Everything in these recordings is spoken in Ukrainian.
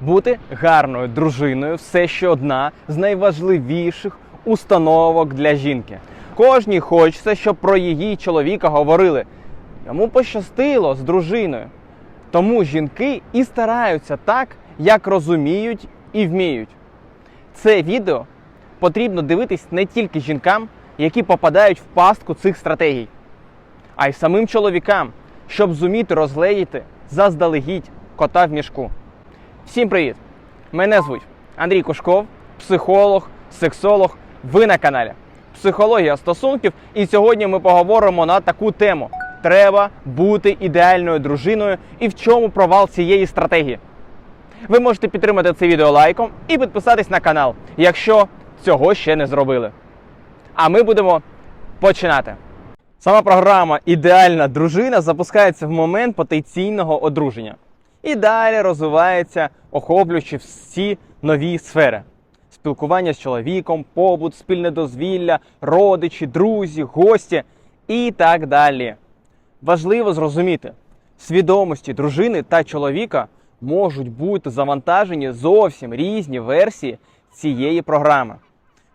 Бути гарною дружиною все ще одна з найважливіших установок для жінки. Кожній хочеться, щоб про її чоловіка говорили. Йому пощастило з дружиною. Тому жінки і стараються так, як розуміють і вміють. Це відео потрібно дивитись не тільки жінкам, які попадають в пастку цих стратегій, а й самим чоловікам, щоб зуміти розгледіти заздалегідь кота в мішку. Всім привіт! Мене звуть Андрій Кушков, психолог, сексолог. Ви на каналі Психологія стосунків. І сьогодні ми поговоримо на таку тему: треба бути ідеальною дружиною і в чому провал цієї стратегії. Ви можете підтримати це відео лайком і підписатись на канал, якщо цього ще не зробили. А ми будемо починати. Сама програма Ідеальна дружина запускається в момент потенційного одруження. І далі розвивається, охоплюючи всі нові сфери: спілкування з чоловіком, побут, спільне дозвілля, родичі, друзі, гості і так далі. Важливо зрозуміти, свідомості дружини та чоловіка можуть бути завантажені зовсім різні версії цієї програми.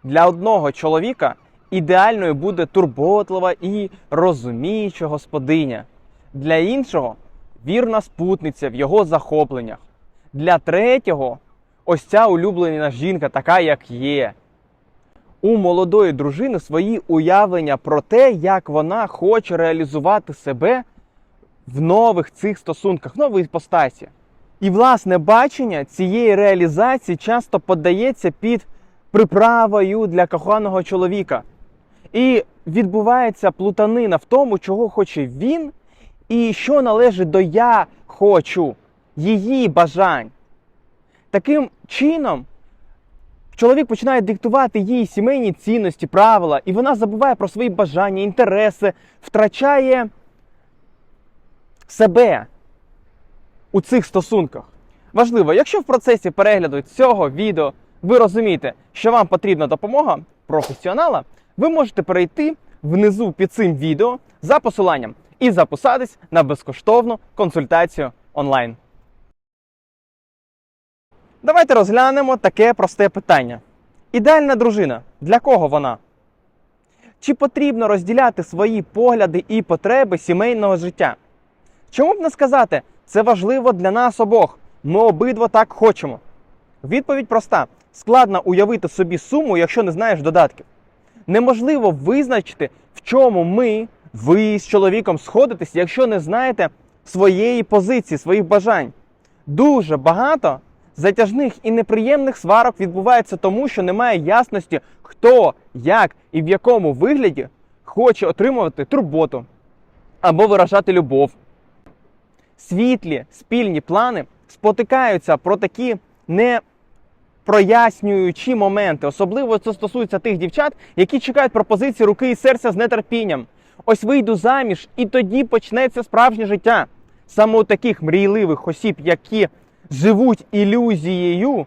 Для одного чоловіка ідеальною буде турботлива і розуміюча господиня, для іншого вірна спутниця в його захопленнях. Для третього ось ця улюблена жінка, така як є. У молодої дружини свої уявлення про те, як вона хоче реалізувати себе в нових цих стосунках, в новій іпостасі. І власне бачення цієї реалізації часто подається під приправою для коханого чоловіка. І відбувається плутанина в тому, чого хоче він, і що належить до я хочу, її бажань. Таким чином, чоловік починає диктувати їй сімейні цінності, правила, і вона забуває про свої бажання, інтереси, втрачає себе у цих стосунках. Важливо, якщо в процесі перегляду цього відео ви розумієте, що вам потрібна допомога професіонала, ви можете перейти внизу під цим відео за посиланням і записатись на безкоштовну консультацію онлайн. Давайте розглянемо таке просте питання. Ідеальна дружина. Для кого вона? Чи потрібно розділяти свої погляди і потреби сімейного життя? Чому б не сказати, це важливо для нас обох. Ми обидва так хочемо. Відповідь проста: складно уявити собі суму, якщо не знаєш додатків. Неможливо визначити, в чому ми, ви з чоловіком сходитесь, якщо не знаєте своєї позиції, своїх бажань. Дуже багато затяжних і неприємних сварок відбувається тому, що немає ясності, хто, як і в якому вигляді хоче отримувати турботу або виражати любов світлі спільні плани спотикаються про такі не прояснюючі моменти. Особливо це стосується тих дівчат, які чекають пропозиції руки і серця з нетерпінням. Ось вийду заміж, і тоді почнеться справжнє життя. Саме у таких мрійливих осіб, які живуть ілюзією,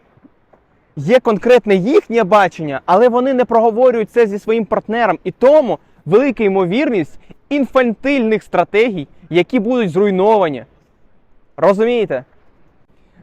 є конкретне їхнє бачення, але вони не проговорюють це зі своїм партнером. І тому велика ймовірність інфантильних стратегій, які будуть зруйновані. Розумієте?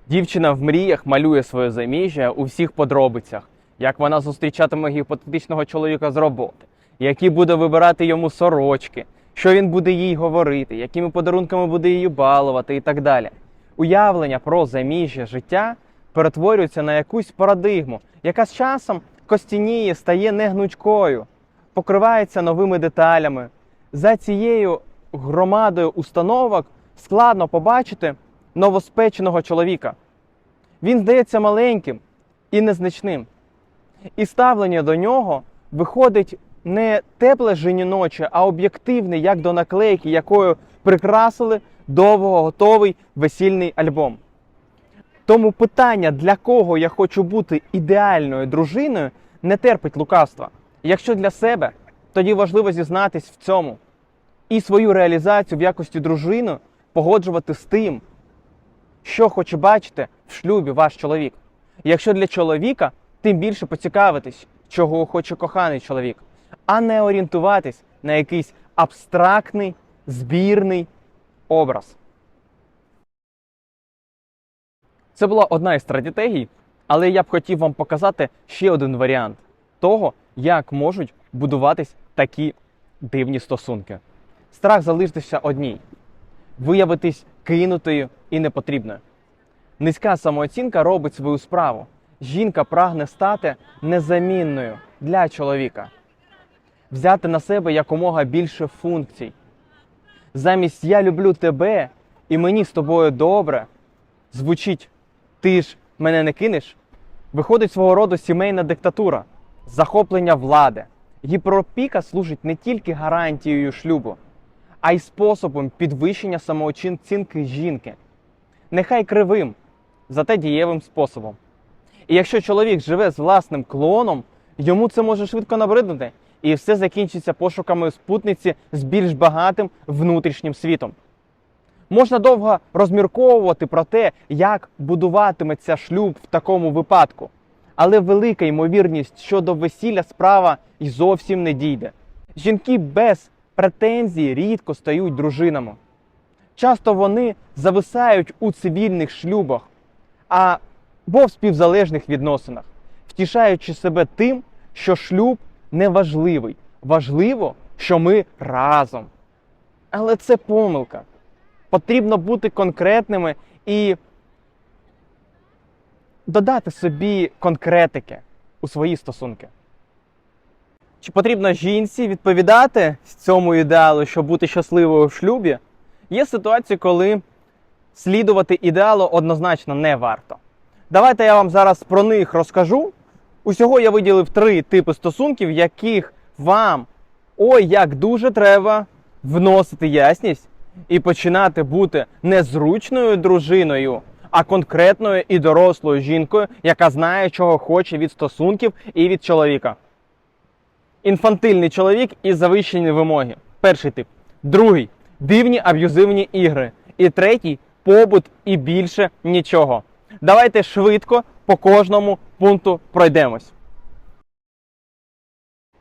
Дівчина в мріях малює своє заміжжя у всіх подробицях, як вона зустрічатиме гіпотетичного чоловіка з роботи, які буде вибирати йому сорочки, що він буде їй говорити, якими подарунками буде її балувати і так далі. Уявлення про заміжжя життя перетворюється на якусь парадигму, яка з часом костяніє, стає негнучкою, покривається новими деталями. За цією громадою установок складно побачити новоспеченого чоловіка. Він здається маленьким і незначним. І ставлення до нього виходить не тепле жіноче, а об'єктивне, як до наклейки, якою прикрасили довго готовий весільний альбом. Тому питання, для кого я хочу бути ідеальною дружиною, не терпить лукавства. Якщо для себе, тоді важливо зізнатись в цьому і свою реалізацію в якості дружини погоджувати з тим, що хоче бачити в шлюбі ваш чоловік. Якщо для чоловіка, тим більше поцікавитись, чого хоче коханий чоловік, а не орієнтуватись на якийсь абстрактний збірний образ. Це була одна із стратегій, але я б хотів вам показати ще один варіант того, як можуть будуватись такі дивні стосунки. Страх залишитися одній, виявитись кинутою і непотрібною. Низька самооцінка робить свою справу. Жінка прагне стати незамінною для чоловіка, взяти на себе якомога більше функцій. Замість я люблю тебе і мені з тобою добре звучить ти ж мене не кинеш, виходить свого роду сімейна диктатура, захоплення влади. Гіперопіка служить не тільки гарантією шлюбу, а й способом підвищення самооцінки жінки. Нехай кривим, зате дієвим способом. І якщо чоловік живе з власним клоном, йому це може швидко набриднути, і все закінчиться пошуками спутниці з більш багатим внутрішнім світом. Можна довго розмірковувати про те, як будуватиметься шлюб в такому випадку, але велика ймовірність щодо весілля справа й зовсім не дійде. Жінки без претензій рідко стають дружинами. Часто вони зависають у цивільних шлюбах або в співзалежних відносинах, втішаючи себе тим, що шлюб не важливий. Важливо, що ми разом. Але це помилка. Потрібно бути конкретними і додати собі конкретики у свої стосунки. Чи потрібно жінці відповідати цьому ідеалу, щоб бути щасливою в шлюбі? Є ситуації, коли слідувати ідеалу однозначно не варто. Давайте я вам зараз про них розкажу. Усього я виділив три типи стосунків, яких вам ой як дуже треба вносити ясність і починати бути не зручною дружиною, а конкретною і дорослою жінкою, яка знає, чого хоче від стосунків і від чоловіка. Інфантильний чоловік і завищені вимоги. Перший тип. Другий дивні аб'юзивні ігри. І третій побут і більше нічого. Давайте швидко по кожному пункту пройдемось.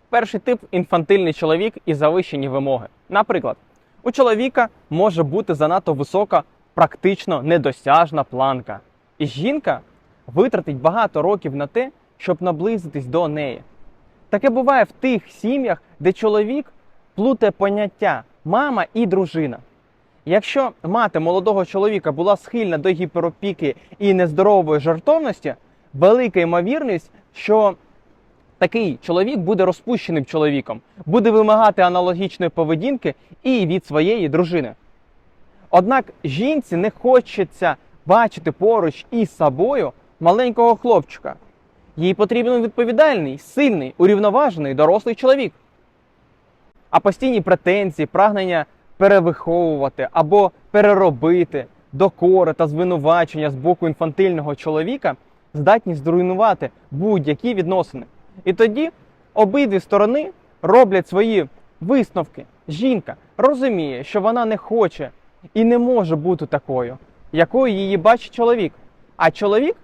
Перший тип інфантильний чоловік і завищені вимоги. Наприклад, у чоловіка може бути занадто висока, практично недосяжна планка. І жінка витратить багато років на те, щоб наблизитись до неї. Таке буває в тих сім'ях, де чоловік плутає поняття мама і дружина. Якщо мати молодого чоловіка була схильна до гіперопіки і нездорової жартовності, велика ймовірність, що такий чоловік буде розпущеним чоловіком, буде вимагати аналогічної поведінки і від своєї дружини. Однак жінці не хочеться бачити поруч із собою маленького хлопчика. Їй потрібен відповідальний, сильний, урівноважений дорослий чоловік. А постійні претензії, прагнення перевиховувати або переробити докори та звинувачення з боку інфантильного чоловіка здатні зруйнувати будь-які відносини. І тоді обидві сторони роблять свої висновки. Жінка розуміє, що вона не хоче і не може бути такою, якою її бачить чоловік. А чоловік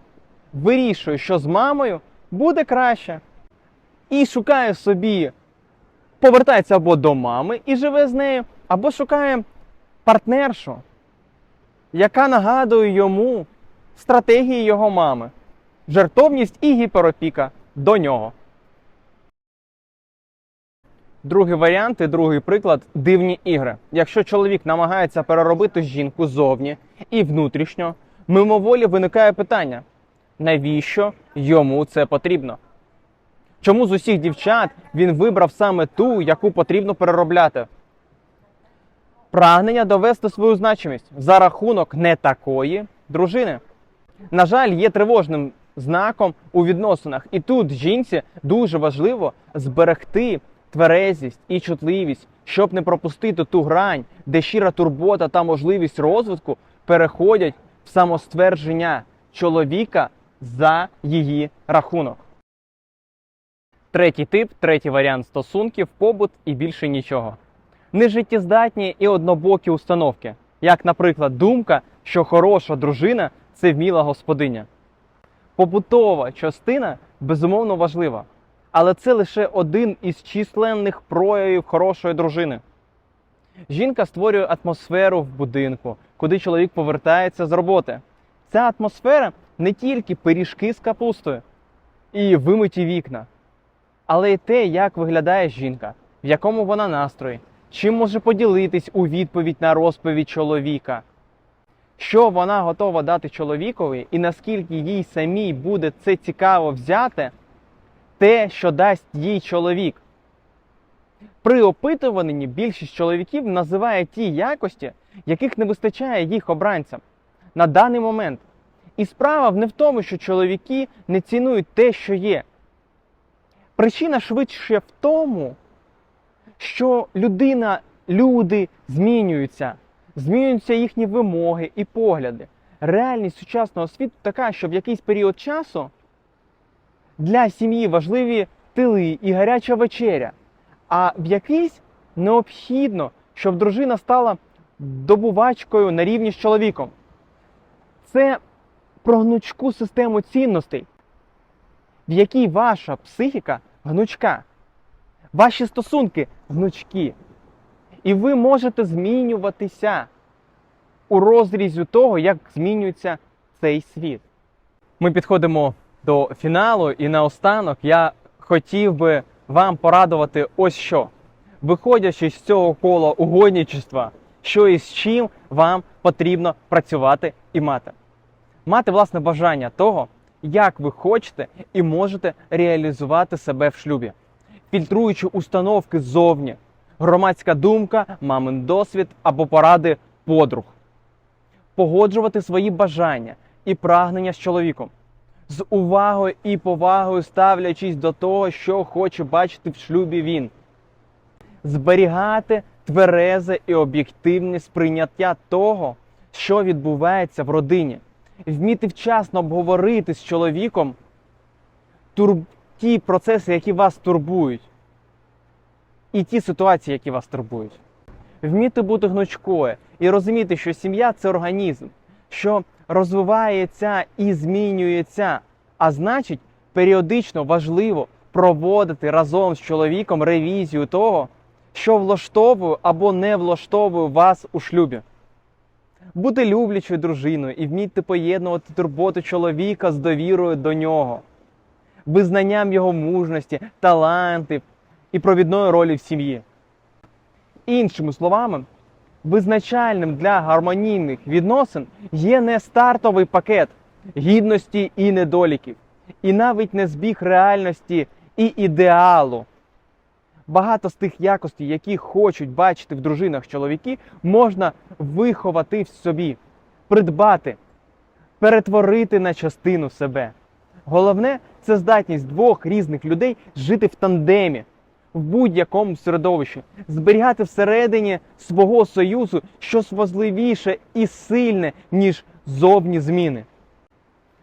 вирішує, що з мамою буде краще. І шукає собі, повертається або до мами і живе з нею, або шукає партнершу, яка нагадує йому стратегії його мами, жертовність і гіперопіка до нього. Другий варіант і другий приклад дивні ігри. Якщо чоловік намагається переробити жінку зовні і внутрішньо, мимоволі виникає питання: навіщо йому це потрібно? Чому з усіх дівчат він вибрав саме ту, яку потрібно переробляти? Прагнення довести свою значимість за рахунок не такої дружини. На жаль, є тривожним знаком у відносинах, і тут жінці дуже важливо зберегти тверезість і чутливість, щоб не пропустити ту грань, де щира турбота та можливість розвитку переходять в самоствердження чоловіка за її рахунок. Третій тип, третій варіант стосунків, побут і більше нічого. Нежиттєздатні і однобокі установки, як, наприклад, думка, що хороша дружина це вміла господиня. Побутова частина безумовно важлива, але це лише один із численних проявів хорошої дружини. Жінка створює атмосферу в будинку, куди чоловік повертається з роботи. Ця атмосфера не тільки пиріжки з капустою і вимиті вікна, але й те, як виглядає жінка, в якому вона настрої, чим може поділитись у відповідь на розповідь чоловіка, що вона готова дати чоловікові, і наскільки їй самій буде це цікаво взяти, те, що дасть їй чоловік. При опитуванні більшість чоловіків називає ті якості, яких не вистачає їх обранцям на даний момент. І справа не в тому, що чоловіки не цінують те, що є. Причина швидше в тому, що людина, люди змінюються, змінюються їхні вимоги і погляди. Реальність сучасного світу така, що в якийсь період часу для сім'ї важливі тили і гаряча вечеря, а в якийсь необхідно, щоб дружина стала добувачкою на рівні з чоловіком. Це про гнучку систему цінностей, в якій ваша психіка гнучка, ваші стосунки гнучкі. І ви можете змінюватися у розрізі того, як змінюється цей світ. Ми підходимо до фіналу, і наостанок я хотів би вам порадувати ось що. Виходячи з цього кола угодничества, що і з чим вам потрібно працювати і мати. Мати власне бажання того, як ви хочете і можете реалізувати себе в шлюбі, фільтруючи установки ззовні, громадська думка, мамин досвід або поради подруг, погоджувати свої бажання і прагнення з чоловіком, з увагою і повагою ставлячись до того, що хоче бачити в шлюбі він, зберігати тверезе і об'єктивне сприйняття того, що відбувається в родині, вміти вчасно обговорити з чоловіком тур... ті процеси, які вас турбують, і ті ситуації, які вас турбують. Вміти бути гнучкою і розуміти, що сім'я це організм, що розвивається і змінюється. А значить, періодично важливо проводити разом з чоловіком ревізію того, що влаштовує або не влаштовує вас у шлюбі. Бути люблячою дружиною і вміти поєднувати турботу чоловіка з довірою до нього, визнанням його мужності, талантів і провідної ролі в сім'ї. Іншими словами, визначальним для гармонійних відносин є не стартовий пакет гідності і недоліків, і навіть не збіг реальності і ідеалу. Багато з тих якостей, які хочуть бачити в дружинах чоловіки, можна виховати в собі, придбати, перетворити на частину себе. Головне це здатність двох різних людей жити в тандемі, в будь-якому середовищі, зберігати всередині свого союзу щось важливіше і сильне, ніж зовні зміни.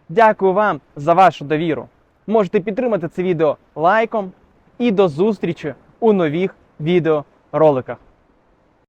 Дякую вам за вашу довіру. Можете підтримати це відео лайком і до зустрічі у нових відеороликах.